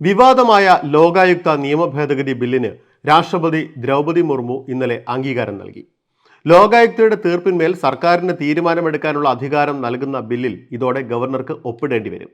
വിവാദമായ ലോകായുക്ത നിയമ ഭേദഗതി ബില്ലിന് രാഷ്ട്രപതി ദ്രൗപദി മുർമു ഇന്നലെ അംഗീകാരം നൽകി. ലോകായുക്തയുടെ തീർപ്പിന്മേൽ സർക്കാരിന് തീരുമാനമെടുക്കാനുള്ള അധികാരം നൽകുന്ന ബില്ലിൽ ഇതോടെ ഗവർണർക്ക് ഒപ്പിടേണ്ടി വരും.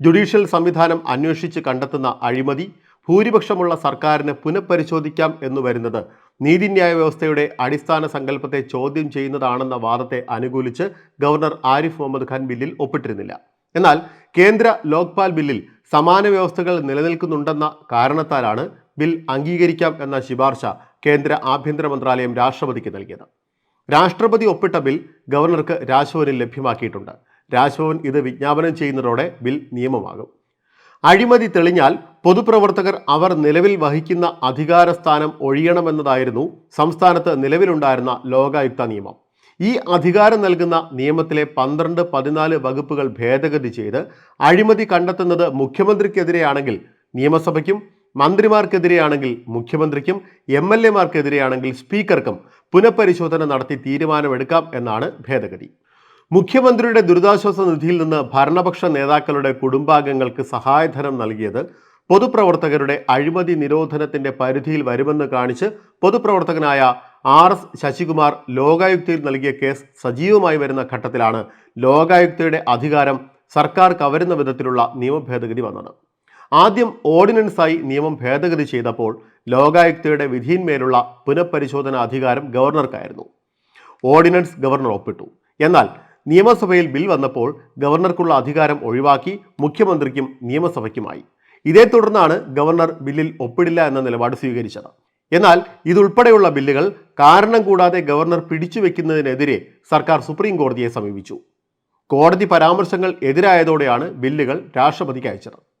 ജുഡീഷ്യൽ സംവിധാനം അന്വേഷിച്ച് കണ്ടെത്തുന്ന അഴിമതി ഭൂരിപക്ഷമുള്ള സർക്കാരിന് പുനഃപരിശോധിക്കാം എന്ന് വരുന്നത് നീതിന്യായ വ്യവസ്ഥയുടെ അടിസ്ഥാന സങ്കല്പത്തെ ചോദ്യം ചെയ്യുന്നതാണെന്ന വാദത്തെ അനുകൂലിച്ച് ഗവർണർ ആരിഫ് മുഹമ്മദ് ഖാൻ ബില്ലിൽ ഒപ്പിട്ടിരുന്നില്ല. എന്നാൽ കേന്ദ്ര ലോക്പാൽ ബില്ലിൽ സമാന വ്യവസ്ഥകൾ നിലനിൽക്കുന്നുണ്ടെന്ന കാരണത്താലാണ് ബിൽ അംഗീകരിക്കാം എന്ന ശുപാർശ കേന്ദ്ര ആഭ്യന്തര മന്ത്രാലയം രാഷ്ട്രപതിക്ക് നൽകിയത്. രാഷ്ട്രപതി ഒപ്പിട്ട ബിൽ ഗവർണർക്ക് രാജ്ഭവനിൽ ലഭ്യമാക്കിയിട്ടുണ്ട്. രാജ്ഭവൻ ഇത് വിജ്ഞാപനം ചെയ്യുന്നതോടെ ബിൽ നിയമമാകും. അഴിമതി തെളിഞ്ഞാൽ പൊതുപ്രവർത്തകർ അവർ നിലവിൽ വഹിക്കുന്ന അധികാര അധികാരസ്ഥാനം ഒഴിയണമെന്നതായിരുന്നു സംസ്ഥാനത്ത് നിലവിലുണ്ടായിരുന്ന ലോകായുക്ത നിയമം. ഈ അധികാരം നൽകുന്ന നിയമത്തിലെ പന്ത്രണ്ട് പതിനാല് വകുപ്പുകൾ ഭേദഗതി ചെയ്ത് അഴിമതി കണ്ടെത്തുന്നത് മുഖ്യമന്ത്രിക്കെതിരെയാണെങ്കിൽ നിയമസഭയ്ക്കും മന്ത്രിമാർക്കെതിരെയാണെങ്കിൽ മുഖ്യമന്ത്രിക്കും എം എൽ എമാർക്കെതിരെയാണെങ്കിൽ സ്പീക്കർക്കും പുനഃപരിശോധന നടത്തി തീരുമാനമെടുക്കാം എന്നാണ് ഭേദഗതി. മുഖ്യമന്ത്രിയുടെ ദുരിതാശ്വാസ നിധിയിൽ നിന്ന് ഭരണപക്ഷ നേതാക്കളുടെ കുടുംബാംഗങ്ങൾക്ക് സഹായധനം നൽകിയത് പൊതുപ്രവർത്തകരുടെ അഴിമതി നിരോധനത്തിന്റെ പരിധിയിൽ വരുമെന്ന് കാണിച്ച് പൊതുപ്രവർത്തകനായ ആർ എസ് ശശികുമാർ ലോകായുക്തയിൽ നൽകിയ കേസ് സജീവമായി വരുന്ന ഘട്ടത്തിലാണ് ലോകായുക്തയുടെ അധികാരം സർക്കാർ കവരുന്ന വിധത്തിലുള്ള നിയമ ഭേദഗതി വന്നത്. ആദ്യം ഓർഡിനൻസായി നിയമം ഭേദഗതി ചെയ്തപ്പോൾ ലോകായുക്തയുടെ വിധിയിന്മേലുള്ള പുനഃപരിശോധന അധികാരം ഗവർണർക്കായിരുന്നു. ഓർഡിനൻസ് ഗവർണർ ഒപ്പിട്ടു. എന്നാൽ നിയമസഭയിൽ ബിൽ വന്നപ്പോൾ ഗവർണർക്കുള്ള അധികാരം ഒഴിവാക്കി മുഖ്യമന്ത്രിക്കും നിയമസഭയ്ക്കുമായി. ഇതേ തുടർന്നാണ് ഗവർണർ ബില്ലിൽ ഒപ്പിടില്ല എന്ന നിലപാട് സ്വീകരിച്ചത്. എന്നാൽ ഇതുൾപ്പെടെയുള്ള ബില്ലുകൾ കാരണം കൂടാതെ ഗവർണർ പിടിച്ചുവെക്കുന്നതിനെതിരെ സർക്കാർ സുപ്രീം കോടതിയെ സമീപിച്ചു. കോടതി പരാമർശങ്ങൾ എതിരായതോടെയാണ് ബില്ലുകൾ രാഷ്ട്രപതിക്ക് അയച്ചത്.